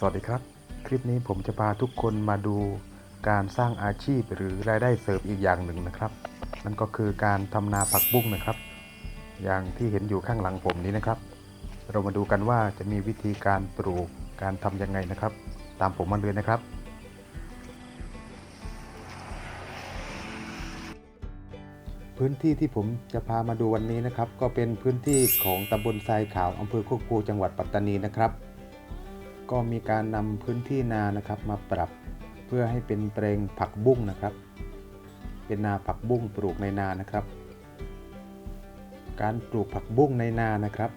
สวัสดีครับ คลิปนี้ผมจะพาทุกคนมาดูการสร้างอาชีพหรือรายได้เสริมอีกอย่างหนึ่งนะครับ นั่นก็คือการทำนาผักบุ้งนะครับ อย่างที่เห็นอยู่ข้างหลังผมนี้นะครับ เรามาดูกันว่าจะมีวิธีการปลูกการทำยังไงนะครับ ตามผมมาเลยนะครับพื้นที่ที่ผมจะพามาดูวันนี้นะครับ ก็เป็นพื้นที่ของตำบลทรายขาวอำเภอโคกภูจังหวัดปัตตานีนะครับ ก็มีการนำพื้นที่นานะครับมาปรับเพื่อให้เป็นแปลงผักบุ้งนะครับ เป็นนาผักบุ้งปลูกในนานะครับ การปลูกผักบุ้งในนานะครับ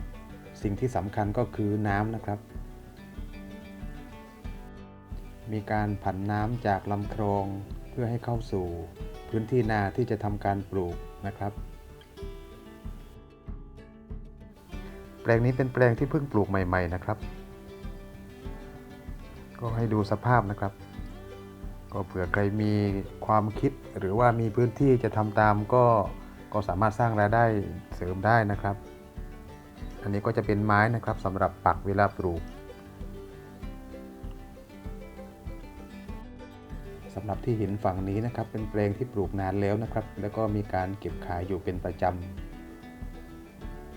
สิ่งที่สำคัญก็คือน้ำนะครับ มีการผันน้ำจากลำคลองเพื่อให้เข้าสู่พื้นที่นาที่จะทำการปลูกนะครับแปลงนี้เป็นแปลงที่เพิ่งปลูกใหม่ ๆ นะครับ ก็ให้ดูสภาพนะครับ ก็เผื่อใครมีความคิดหรือว่ามีพื้นที่จะทำตามก็ก็สามารถสร้างรายได้เสริมได้นะครับ อันนี้ก็จะเป็นไม้นะครับสำหรับปักเวลาปลูกสำหรับที่ห็นฝั่งนี้นะครับ เป็นแปลงที่ปลูกนานแล้วนะครับ แล้วก็มีการเก็บขายอยู่เป็นประจ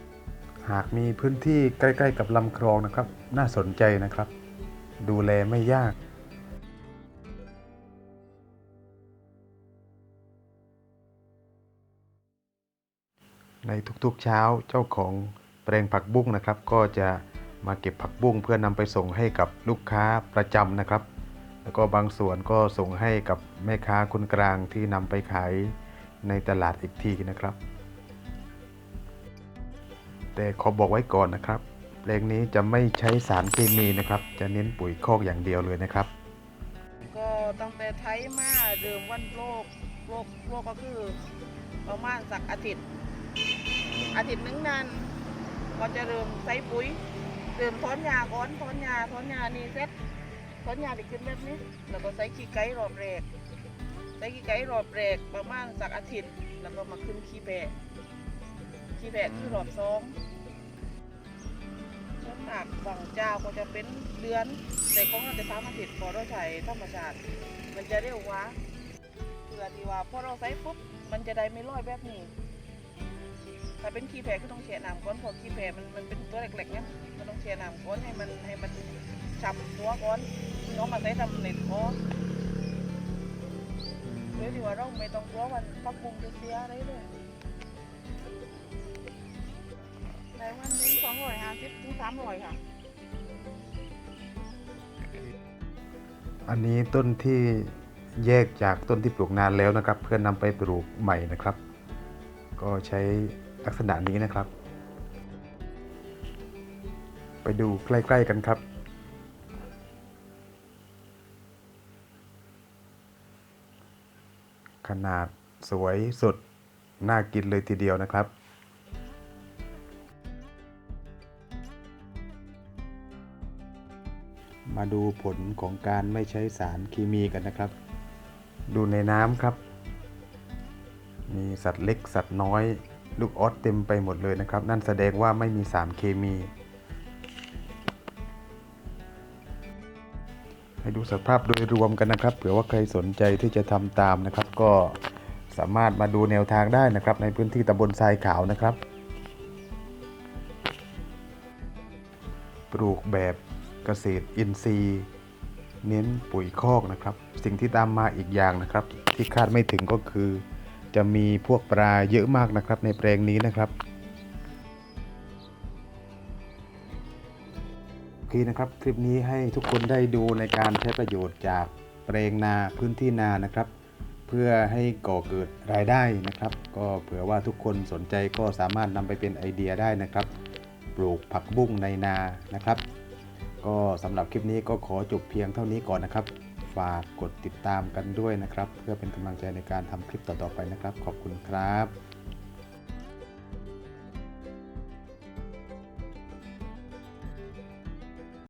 ำ หากมีพื้นที่ใกล้ ๆ กับลำคลองนะครับ น่าสนใจนะครับ ดูแลไม่ยากในทุกๆเช้าเจ้าของแปลงผักบุ้งนะครับ ก็จะมาเก็บผักบุ้งเพื่อนำไปส่งให้กับลูกค้าประจำนะครับ แล้วก็บางส่วนก็ส่งให้กับแม่ค้าคนกลางที่นำไปขายในตลาดอีกทีนะครับ แต่ขอบอกไว้ก่อนนะครับ แปลงนี้จะไม่ใช้สารเคมีนะครับ จะเน้นปุ๋ยคอกอย่างเดียวเลยนะครับ ก็ตั้งแต่ไทยมาเดิมวันโรคโรคโรคก็คือประมาณสักอาทิตย์อาทิตย์หนึงนั้นก็จะเริ่มใส่ปุ๋ยเริ่มถอนหญ้าก่อนถอนหญ้าถอนหญ้านี่เสร็จถอนหญ้าได้ขึ้นแบบนี้ แล้วก็ใส่ขี้ไก่รอบแรกใส่ขี้ไก่รอบแรกประมาณสักอาทิตย์ แล้วก็มาขึ้นขี้แพะขี้แพะคือรอบสอง น้ำหนักบางเจ้าก็จะเป็นเดือน แต่ของเราจะสามาทิตย์พอเราใช้ธรรมชาติ มันจะเร็วกว่าเพื่อที่ว่าพอเราใส่ปุ๊บมันจะได้ไม่ลอยแบบนี้ถ้าเป็นขี้แพะก็ต้องแช่น้ำก่อนพราะขี้แพะมันมันเป็นตัวเล็กๆเนี่ยมันต้องแช่น้ำก่อนให้มันให้มันฉ่ำตัวก่อนถึงเอามาใส่ทำเน็ตพอนเพื่อที่ว่าเราไม่ต้องกลัววันพักบุงจะเสียอะไรเลย ในวันหนึงสองร้อยห้าสิบถึงสามร้อยค่ะอันนี้ต้นที่แยกจากต้นที่ปลูกนานแล้วนะครับ เพื่อนำไปปลูกใหม่นะครับ ก็ใช้ลักษณะนี้นะครับ ไปดูใกล้ ๆ กันครับ ขนาดสวยสดน่ากินเลยทีเดียวนะครับ มาดูผลของการไม่ใช้สารเคมีกันนะครับ ดูในน้ำครับ มีสัตว์เล็กสัตว์น้อย ลูกออสเต็มไปหมดเลยนะครับ นั่นแสดงว่าไม่มีสารเคมี ให้ดูสภาพโดยรวมกันนะครับ เผื่อว่าใครสนใจที่จะทำตามนะครับ ก็สามารถมาดูแนวทางได้นะครับ ในพื้นที่ตำบลทรายขาวนะครับ ปลูกแบบ เกษตรอินทรีย์ เน้นปุ๋ยคอกนะครับ สิ่งที่ตามมาอีกอย่างนะครับ ที่คาดไม่ถึงก็คือ จะมีพวกปลาเยอะมากนะครับ ในแปลงนี้นะครับโอเคนะครับคลิปนี้ให้ทุกคนได้ดูในการใช้ประโยชน์จากแปลงนาพื้นที่นานะครับ เพื่อให้ก่อเกิดรายได้นะครับ ก็เผื่อว่าทุกคนสนใจก็สามารถนำไปเป็นไอเดียได้นะครับ ปลูกผักบุ้งในนานะครับ ก็สำหรับคลิปนี้ก็ขอจบเพียงเท่านี้ก่อนนะครับ ฝากกดติดตามกันด้วยนะครับ เพื่อเป็นกำลังใจในการทำคลิปต่อๆไปนะครับ ขอบคุณครับ